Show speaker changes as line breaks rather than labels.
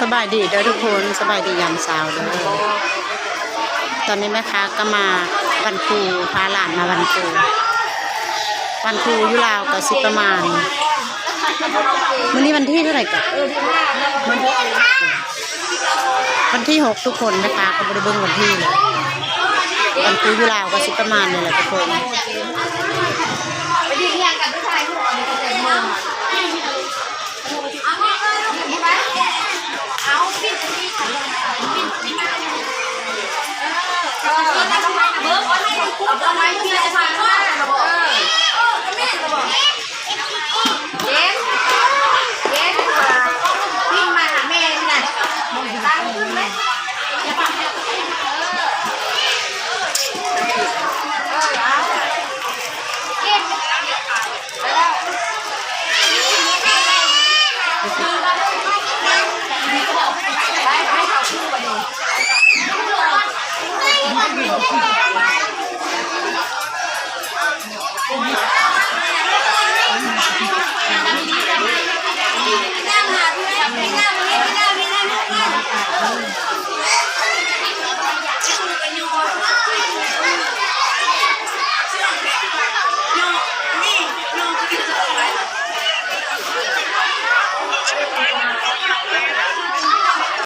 สบายดีเด้อทุกคนสบายดียามเช้าเด้อตอนนี้แม่ค้าก็มาวันครูพาหลานมาวันครูวันครูอยุลาวก็สิประมาณวันนี้วันที่เท่าไหร่กันวันที่หกทุกคนแม่ค้าก็บริเบิ้งวันที่เลยวันครูอยุลาวก็สิประมาณนี่แหละทุกคน
Thank you.